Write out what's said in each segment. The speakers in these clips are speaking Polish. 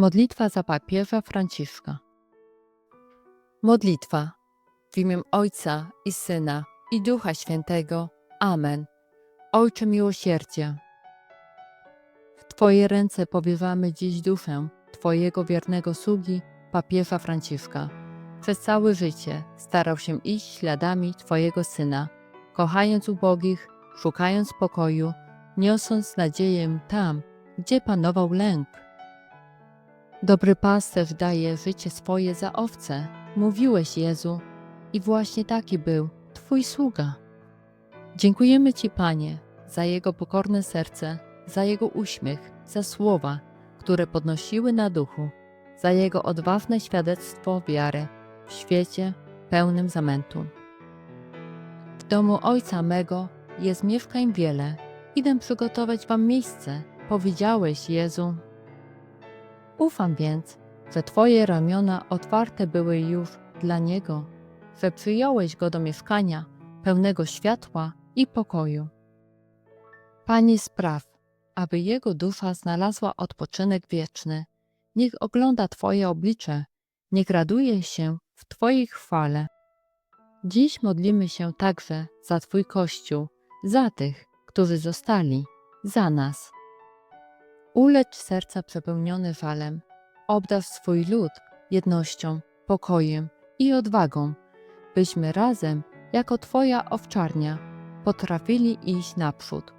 Modlitwa za papieża Franciszka. Modlitwa w imię Ojca i Syna i Ducha Świętego. Amen. Ojcze miłosierdzia, w Twoje ręce powierzamy dziś duszę Twojego wiernego sługi, papieża Franciszka. Przez całe życie starał się iść śladami Twojego Syna, kochając ubogich, szukając pokoju, niosąc nadzieję tam, gdzie panował lęk. Dobry pasterz daje życie swoje za owce, mówiłeś Jezu, i właśnie taki był Twój sługa. Dziękujemy Ci, Panie, za jego pokorne serce, za jego uśmiech, za słowa, które podnosiły na duchu, za jego odważne świadectwo wiary w świecie pełnym zamętu. W domu Ojca mego jest mieszkań wiele, idę przygotować Wam miejsce, powiedziałeś Jezu. Ufam więc, że Twoje ramiona otwarte były już dla Niego, że przyjąłeś Go do mieszkania pełnego światła i pokoju. Panie spraw, aby Jego dusza znalazła odpoczynek wieczny. Niech ogląda Twoje oblicze, niech raduje się w Twojej chwale. Dziś modlimy się także za Twój Kościół, za tych, którzy zostali, za nas. Ulecz serca przepełnione żalem, obdarz swój lud jednością, pokojem i odwagą, byśmy razem, jako Twoja owczarnia, potrafili iść naprzód.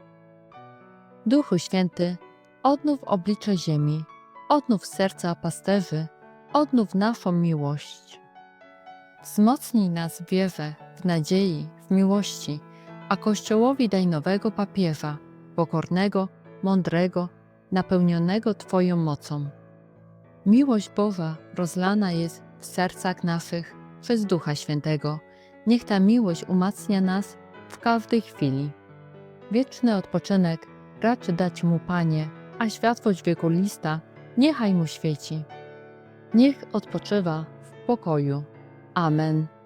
Duchu Święty, odnów oblicze ziemi, odnów serca pasterzy, odnów naszą miłość. Wzmocnij nas w wierze, w nadziei, w miłości, a Kościołowi daj nowego papieża, pokornego, mądrego, napełnionego Twoją mocą. Miłość Boża rozlana jest w sercach naszych przez Ducha Świętego. Niech ta miłość umacnia nas w każdej chwili. Wieczny odpoczynek raczy dać mu Panie, a światłość wiekuista niechaj mu świeci. Niech odpoczywa w pokoju. Amen.